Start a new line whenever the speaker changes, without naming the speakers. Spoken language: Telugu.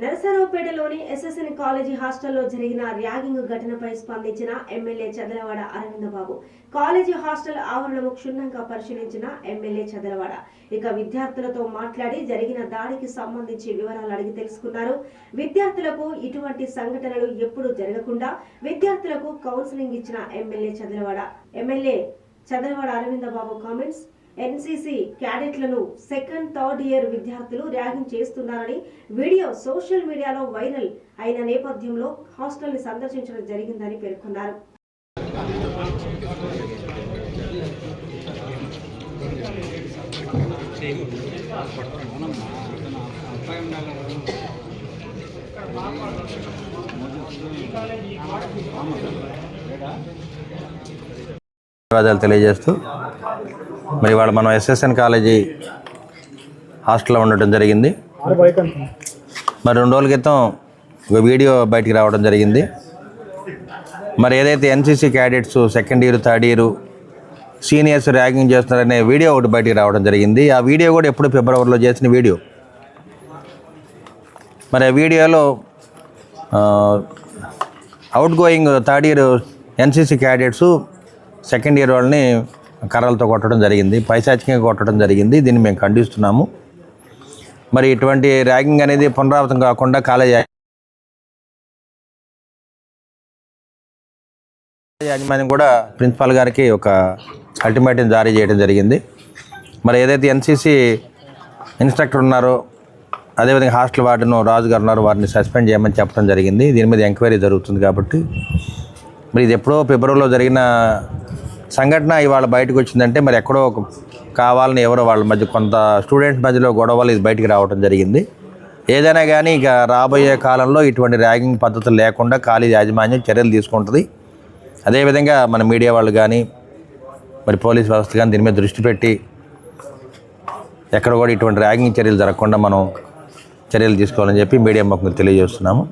నరసరావుపేటలోని ఎస్ఎస్ఎన్ కాలేజీ హాస్టల్లో జరిగిన ర్యాగింగ్ ఘటనపై స్పందించిన MLA Chadalavada Aravindababu. College hostel ఆవరణము క్షుణ్ణంగా పరిశీలించిన ఎమ్మెల్యే చదలవాడ. ఇక విద్యార్థులతో మాట్లాడి జరిగిన దాడికి సంబంధించి వివరాలు అడిగి తెలుసుకున్నారు. విద్యార్థులకు ఇటువంటి సంఘటనలు ఎప్పుడు జరగకుండా విద్యార్థులకు కౌన్సిలింగ్ ఇచ్చిన MLA Chadalavada. MLA Chadalavada Aravindababu comments. NCC క్యాడెట్లను second third year విద్యార్థులు ర్యాగింగ్ చేస్తున్నారని వీడియో సోషల్ మీడియాలో వైరల్ అయిన నేపథ్యంలో హాస్టల్ని సందర్శించడం జరిగిందని పేర్కొన్నారు.
ధన్యవాదాలు తెలియజేస్తూ మరి ఇవాళ మనం ఎస్ఎస్ఎన్ కాలేజీ హాస్టల్లో ఉండటం జరిగింది. మరి రెండు రోజుల క్రితం ఒక వీడియో బయటికి రావడం జరిగింది. మరి ఏదైతే NCC cadets second year third year seniors ragging చేస్తున్నారనే వీడియో ఒకటి బయటికి రావడం జరిగింది. ఆ వీడియో కూడా ఎప్పుడు ఫిబ్రవరిలో చేసిన వీడియో. మరి ఆ వీడియోలో outgoing third year NCC cadets second year వాళ్ళని కర్రలతో కొట్టడం జరిగింది పైశాచికంగా కొట్టడం జరిగింది. దీన్ని మేము ఖండిస్తున్నాము. మరి ఇటువంటి ర్యాగింగ్ అనేది పునరావృతం కాకుండా కాలేజ్ యాజమాన్యం కూడా ప్రిన్సిపాల్ గారికి ఒక అల్టిమేటం జారీ చేయడం జరిగింది. మరి ఏదైతే ఎన్సీసీ ఇన్స్ట్రక్టర్ ఉన్నారో అదేవిధంగా హాస్టల్ వార్డును రాజు గారు ఉన్నారు వారిని సస్పెండ్ చేయమని చెప్పడం జరిగింది. దీని మీద ఎంక్వైరీ జరుగుతుంది కాబట్టి. మరి ఇది ఎప్పుడో ఫిబ్రవరిలో జరిగిన సంఘటన ఇవాళ బయటకు వచ్చిందంటే మరి ఎక్కడో ఒక కావాలని ఎవరో వాళ్ళ మధ్య కొంత స్టూడెంట్స్ మధ్యలో గొడవలు ఇది బయటికి రావడం జరిగింది. ఏదైనా కానీ ఇక రాబోయే కాలంలో ఇటువంటి ర్యాగింగ్ పద్ధతులు లేకుండా కాలేజ్ యాజమాన్యం చర్యలు తీసుకుంటుంది. అదేవిధంగా మన మీడియా వాళ్ళు కానీ మరి పోలీస్ వ్యవస్థ కానీ దీని మీద దృష్టి పెట్టి ఎక్కడ కూడా ఇటువంటి ర్యాగింగ్ చర్యలు జరగకుండా మనం చర్యలు తీసుకోవాలని చెప్పి మీడియా ముఖంగా తెలియజేస్తున్నాము.